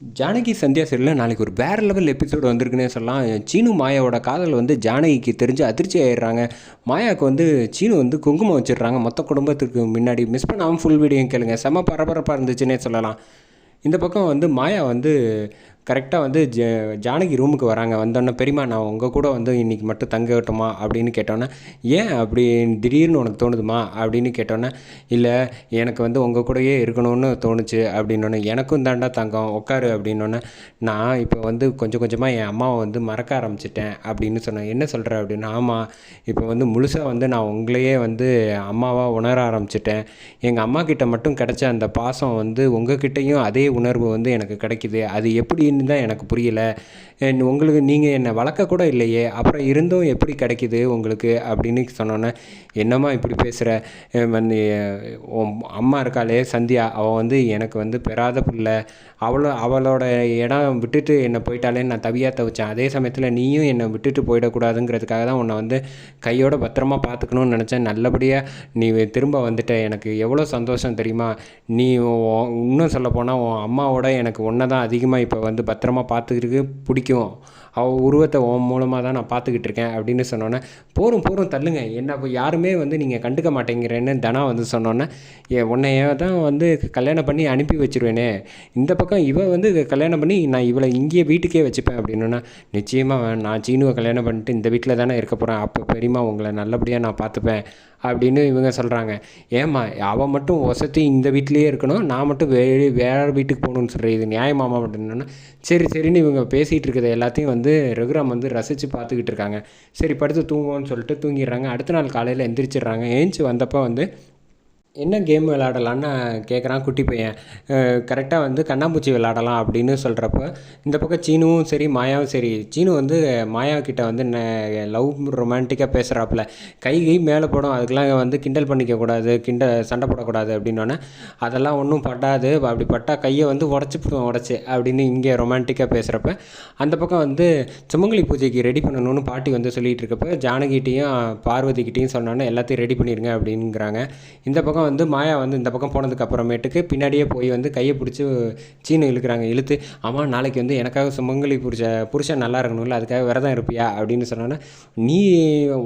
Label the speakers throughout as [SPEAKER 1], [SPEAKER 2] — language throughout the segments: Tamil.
[SPEAKER 1] ஜானகி சந்தியா சீரியலில் நாளைக்கு ஒரு வேறு லெவல் எபிசோடு வந்திருக்குன்னே சொல்லலாம். சீனு மாயாவோட காதல் வந்து ஜானகிக்கு தெரிஞ்சு அதிர்ச்சி ஆயிடுறாங்க. மாயாவுக்கு வந்து சீனு வந்து குங்குமம் வச்சிடுறாங்க. மொத்த குடும்பத்துக்கு முன்னாடி மிஸ் பண்ணாமல் ஃபுல் வீடியோ கேளுங்க. செம பரபரப்பாக இருந்துச்சுன்னே சொல்லலாம். இந்த பக்கம் வந்து மாயா வந்து கரெக்டாக வந்து ஜ ஜானகி ரூமுக்கு வராங்க. வந்தோடனே பெரியம்மா நான் உங்கள் கூட வந்து இன்றைக்கி மட்டும் தங்கட்டுமா அப்படின்னு கேட்டோன்னே ஏன் அப்படி திடீர்னு உனக்கு தோணுதுமா? அப்படின்னு கேட்டோன்னே இல்லை எனக்கு வந்து உங்கள் கூடயே இருக்கணும்னு தோணுச்சு. அப்படின்னோடனே எனக்கும் தாண்டா தங்கம் உட்காரு. அப்படின்னோடனே நான் இப்போ வந்து கொஞ்சம் கொஞ்சமாக என் அம்மாவை வந்து மறக்க ஆரம்பிச்சிட்டேன். அப்படின்னு சொன்னேன் என்ன சொல்கிற அப்படின்னு ஆமாம் இப்போ வந்து முழுசாக வந்து நான் உங்களையே வந்து அம்மாவாக உணர ஆரம்பிச்சிட்டேன். எங்கள் அம்மா கிட்ட மட்டும் கிடச்ச அந்த பாசம் வந்து உங்ககிட்டயும் அதே உணர்வு வந்து எனக்கு கிடைக்குது. அது எப்படின்னு தான் எனக்கு புரியல. உங்களுக்கு நீங்கள் என்னை வளர்க்க கூட இல்லையே அப்புறம் இருந்தும் எப்படி கிடைக்குது உங்களுக்கு அப்படின்னு சொன்னோன்னே என்னம்மா இப்படி பேசுகிற வந்து அம்மா இருக்காளே சந்தியா அவள் வந்து எனக்கு வந்து பெறாத பிள்ளை. அவளோ அவளோட இடம் விட்டுட்டு என்னை போயிட்டாலே நான் தவியாக தவிச்சேன். அதே சமயத்தில் நீயும் என்னை விட்டுட்டு போயிடக்கூடாதுங்கிறதுக்காக தான் உன்னை வந்து கையோட பத்திரமா பார்த்துக்கணும்னு நினச்சேன். நல்லபடியாக நீ திரும்ப வந்துட்ட. எனக்கு எவ்வளோ சந்தோஷம் தெரியுமா? நீ இன்னும் சொல்லப்போனால் உன் அம்மாவோட எனக்கு ஒன்றை தான் அதிகமாக இப்போ வந்து பத்திரமா பார்த்துக்கிறதுக்கு பிடிக்கும். அவள் உருவத்தை உன் மூலமாக தான் நான் பார்த்துக்கிட்டு இருக்கேன் அப்படின்னு சொன்னோன்னே போரும் போகிறோம் தள்ளுங்க. என்ன இப்போ யாருமே வந்து நீங்கள் கண்டுக்க மாட்டேங்கிறேன்னு தனா வந்து சொன்னோன்னே ஏ உன்னைய தான் வந்து கல்யாணம் பண்ணி அனுப்பி வச்சிருவேனே. இந்த பக்கம் இவ வந்து கல்யாணம் பண்ணி நான் இவளை இங்கேயே வீட்டுக்கே வச்சுப்பேன் அப்படின்னா நிச்சயமாக நான் சீனுவை கல்யாணம் பண்ணிட்டு இந்த வீட்டில் தானே இருக்க போகிறேன் அப்போ பெரியம்மா உங்களை நல்லபடியாக நான் பார்த்துப்பேன் அப்படின்னு இவங்க சொல்கிறாங்க ஏம்மா அவன் மட்டும் வசதி இந்த வீட்லேயே இருக்கணும் நான் மட்டும் வே வேறு வீட்டுக்கு போகணுன்னு சொல்கிறேன் இது நியாயமாமா அப்படின்னா சரி சரின்னு இவங்க பேசிகிட்டு இருக்கிறத எல்லாத்தையும் வந்து ரகுராம் வந்து ரசித்து பார்த்துக்கிட்டு இருக்காங்க. சரி படுத்து தூங்குவோன்னு சொல்லிட்டு தூங்கிடுறாங்க. அடுத்த நாள் காலையில் எந்திரிச்சிடுறாங்க. ஏஞ்சி வந்தப்போ வந்து என்ன கேம் விளாடலான்னு கேட்குறான் குட்டி பையன். கரெக்டாக வந்து கண்ணாம்பூச்சி விளாடலாம் அப்படின்னு சொல்கிறப்ப இந்த பக்கம் சீனுவும் சரி மாயாவும் சரி சீனு வந்து மாயா கிட்ட வந்து லவ் ரொமான்டிக்காக பேசுகிறாப்புல கை கை மேலே போடும் அதுக்கெலாம் வந்து கிண்டல் பண்ணிக்க கூடாது கிண்ட சண்டை போடக்கூடாது அப்படின்னோடனே அதெல்லாம் ஒன்றும் படாது அப்படி பட்டா கையை வந்து உடச்சி உடச்சி அப்படின்னு இங்கே ரொமான்டிக்காக பேசுகிறப்ப அந்த பக்கம் வந்து சுமங்கலி பூஜைக்கு ரெடி பண்ணணும்னு பாட்டி வந்து சொல்லிகிட்டு இருக்கப்ப ஜானகிட்டையும் பார்வதிக்கிட்டையும் சொன்னோன்னே எல்லாத்தையும் ரெடி பண்ணிடுங்க அப்படிங்கிறாங்க. இந்த பக்கம் வந்து மாயா வந்து இந்த பக்கம் போனதுக்கு அப்புறமேட்டுக்கு பின்னாடியே போய் வந்து கையை பிடிச்சி சீனு இழுக்கிறாங்க இழுத்து ஆமாம் நாளைக்கு வந்து எனக்காக சுமங்கலி புரிச்ச புருஷன் நல்லா இருக்கணும்ல அதுக்காக விரதம் இருப்பியா? அப்படின்னு சொன்னோன்னே நீ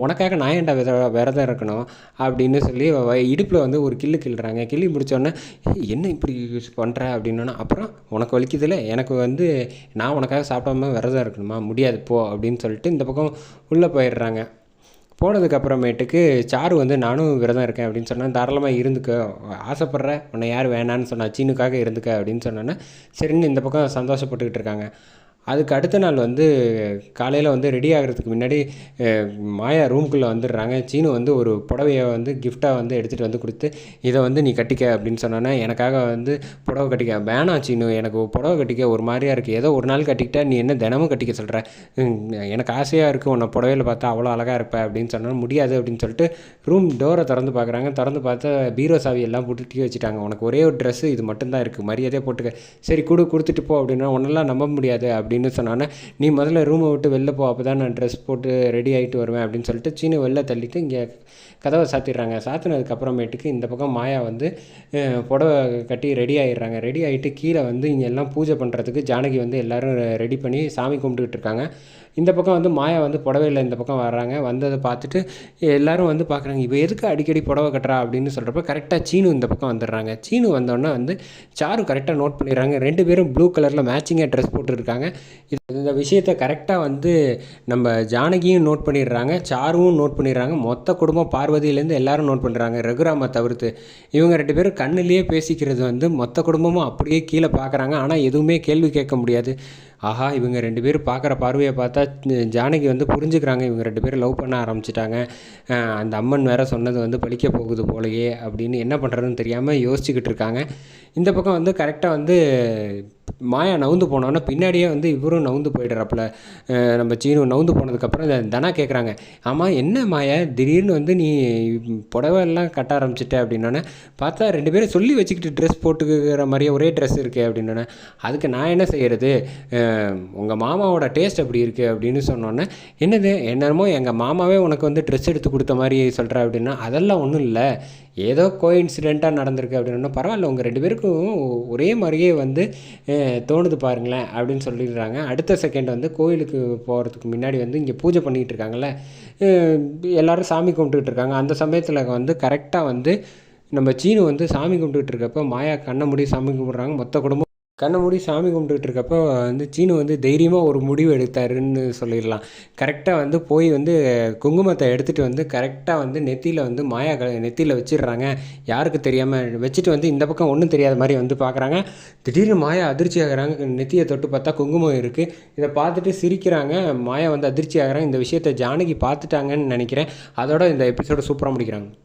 [SPEAKER 1] உனக்காக நான் ஏன்டா வித விரதம் இருக்கணும்? அப்படின்னு சொல்லி இடுப்பில் வந்து ஒரு கில்லு கிள்ளுறாங்க. கிள்ளி முடித்தோடனே என்ன இப்படி பண்ணுற அப்படின்னா அப்புறம் உனக்கு வலிக்குதுல எனக்கு வந்து நான் உனக்காக சாப்பிடாம விரதம் இருக்கணுமா? முடியாது போ அப்படின்னு சொல்லிட்டு இந்த பக்கம் உள்ளே போயிடுறாங்க. போனதுக்கு அப்புறமேட்டுக்கு சாரு வந்து நானும் விரதம் இருக்கேன் அப்படின்னு சொன்னால் தாராளமாக இருந்துக்க. ஆசைப்பட்ற உன்னை யார் வேணான்னு சொன்னா சீனுக்காக இருந்துக்க அப்படின்னு சொன்னோன்னே சரின்னு இந்த பக்கம் சந்தோஷப்பட்டுக்கிட்டு இருக்காங்க. அதுக்கு அடுத்த நாள் வந்து காலையில் வந்து ரெடி ஆகிறதுக்கு முன்னாடி மாயா ரூம்குள்ளே வந்துடுறாங்க. சீனு வந்து ஒரு புடவையை வந்து கிஃப்டாக வந்து எடுத்துகிட்டு வந்து கொடுத்து இதை வந்து நீ கட்டிக்க அப்படின்னு சொன்னோன்னே எனக்காக வந்து புடவை கட்டிக்க. வேணாம் சீனு எனக்கு புடவை கட்டிக்க ஒரு மாதிரியா இருக்குது ஏதோ ஒரு நாள் கட்டிக்கிட்டா நீ என்ன தினமும் கட்டிக்க சொல்கிற எனக்கு ஆசையாக இருக்குது உன்னை புடவையில் பார்த்தா அவ்வளோ அழகாக இருப்ப அப்படின்னு சொன்னால் முடியாது அப்படின்னு சொல்லிட்டு ரூம் டோரை திறந்து பார்க்குறாங்க திறந்து பார்த்தா பீரோ சாவி எல்லாம் போட்டுட்டு வச்சுட்டாங்க. உனக்கு ஒரே ஒரு ட்ரெஸ்ஸு இது மட்டும்தான் இருக்குது மரியாதையாக போட்டுக்க. சரி கொடு கொடுத்துட்டு போ அப்படின்னா உன்னெல்லாம் நம்ப முடியாது அப்படின்னு சொன்னானே நீ முதல்ல ரூமை விட்டு வெளில போ அப்போ தான் நான் ட்ரெஸ் போட்டு ரெடி ஆகிட்டு வருவேன் அப்படின்னு சொல்லிட்டு சீனு வெளில தள்ளிட்டு இங்கே கதவை சாத்திடுறாங்க. சாத்தினதுக்கு அப்புறமேட்டுக்கு இந்த பக்கம் மாயா வந்து புடவை கட்டி ரெடி ஆகிடுறாங்க ரெடி ஆகிட்டு கீழே வந்து இங்கே எல்லாம் பூஜை பண்ணுறதுக்கு ஜானகி வந்து எல்லோரும் ரெடி பண்ணி சாமி கும்பிட்டுக்கிட்டு இருக்காங்க. இந்த பக்கம் வந்து மாயா வந்து புடவையில் இந்த பக்கம் வர்றாங்க. வந்ததை பார்த்துட்டு எல்லாரும் வந்து பார்க்குறாங்க இப்போ எதுக்கு அடிக்கடி புடவை கட்டுறா? அப்படின்னு சொல்கிறப்ப கரெக்டாக சீனு இந்த பக்கம் வந்துடுறாங்க. சீனு வந்தோடனே வந்து சாரு கரெக்டாக நோட் பண்ணிடுறாங்க. ரெண்டு பேரும் ப்ளூ கலரில் மேட்சிங்காக ட்ரெஸ் போட்டுருக்காங்க. இது இந்த விஷயத்தை கரெக்டாக வந்து நம்ம ஜானகியும் நோட் பண்ணிடுறாங்க சாருவும் நோட் பண்ணிடுறாங்க. மொத்த குடும்பம் பார்வதியிலேருந்து எல்லாரும் நோட் பண்ணுறாங்க ரகுராமை தவிர்த்து இவங்க ரெண்டு பேரும் கண்ணுலேயே பேசிக்கிறது வந்து மொத்த குடும்பமும் அப்படியே கீழே பார்க்குறாங்க. ஆனால் எதுவுமே கேள்வி கேட்க முடியாது. ஆஹா இவங்க ரெண்டு பேரும் பார்க்குற பார்வையை பார்த்தா ஜானகி வந்து புரிஞ்சுக்கிறாங்க. இவங்க ரெண்டு பேரும் லவ் பண்ண ஆரம்பிச்சிட்டாங்க. அந்த அம்மன் வேற சொன்னது வந்து பழிக்க போகுது போலயே அப்படின்னு என்ன பண்ணுறதுன்னு தெரியாமல் யோசிச்சுக்கிட்டு இருக்காங்க. இந்த பக்கம் வந்து கரெக்டாக வந்து மாயா நவுந்து போனோன்னா பின்னாடியே வந்து இவரும் நவுந்து போயிடுறாப்புல. நம்ம சீனு நவுந்து போனதுக்கப்புறம் தனா கேட்குறாங்க ஆமாம் என்ன மாயா? திடீர்னு வந்து நீ புடவெல்லாம் கட்ட ஆரம்பிச்சிட்ட அப்படின்னோடனே பார்த்தா ரெண்டு பேரும் சொல்லி வச்சுக்கிட்டு ட்ரெஸ் போட்டுக்கிற மாதிரியே ஒரே ட்ரெஸ் இருக்கே அப்படின்னோடனே அதுக்கு நான் என்ன செய்கிறது உங்கள் மாமாவோட டேஸ்ட் அப்படி இருக்குது அப்படின்னு சொன்னோன்னே என்னது? என்னமோ எங்கள் மாமாவே உனக்கு வந்து ட்ரெஸ் எடுத்து கொடுத்த மாதிரி சொல்கிற அப்படின்னா அதெல்லாம் ஒன்றும் இல்லை. ஏதோ கோ இன்சிடெண்ட்டாக நடந்திருக்கு அப்படின்னு பரவாயில்ல. உங்கள் ரெண்டு பேருக்கும் ஒரே மாதிரியே வந்து தோணுது பாருங்களேன் அப்படின்னு சொல்லிடுறாங்க. அடுத்த செகண்ட் வந்து கோயிலுக்கு போகிறதுக்கு முன்னாடி வந்து இங்கே பூஜை பண்ணிக்கிட்டு இருக்காங்கல்ல எல்லோரும் எல்லாரும் சாமி கும்பிட்டுக்கிட்டு இருக்காங்க. அந்த சமயத்தில் வந்து கரெக்டாக வந்து நம்ம சீனு வந்து சாமி கும்பிட்டுக்கிட்டு இருக்கப்போ மாயா கண்ணை மூடி சாமி கும்பிட்றாங்க. மொத்த குடும்பம் கண்ணை மூடி சாமி கும்பிட்டுக்கிட்டு இருக்கப்போ வந்து சீனு வந்து தைரியமாக ஒரு முடிவு எடுத்தாருன்னு சொல்லிடலாம். கரெக்டாக வந்து போய் வந்து குங்குமத்தை எடுத்துகிட்டு வந்து கரெக்டாக வந்து நெத்தியில் வந்து மாயா க நெத்தியில் வச்சிடுறாங்க. யாருக்கு தெரியாமல் வச்சுட்டு வந்து இந்த பக்கம் ஒன்றும் தெரியாத மாதிரி வந்து பார்க்குறாங்க திடீர்னு மாயா அதிர்ச்சி ஆகிறாங்க. நெத்தியை தொட்டு பார்த்தா குங்குமம் இருக்குது இதை பார்த்துட்டு சிரிக்கிறாங்க. மாயா வந்து அதிர்ச்சி ஆகிறாங்க. இந்த விஷயத்தை ஜானகி பார்த்துட்டாங்கன்னு நினைக்கிறேன். அதோட இந்த எபிசோட சூப்பராக முடிக்கிறாங்க.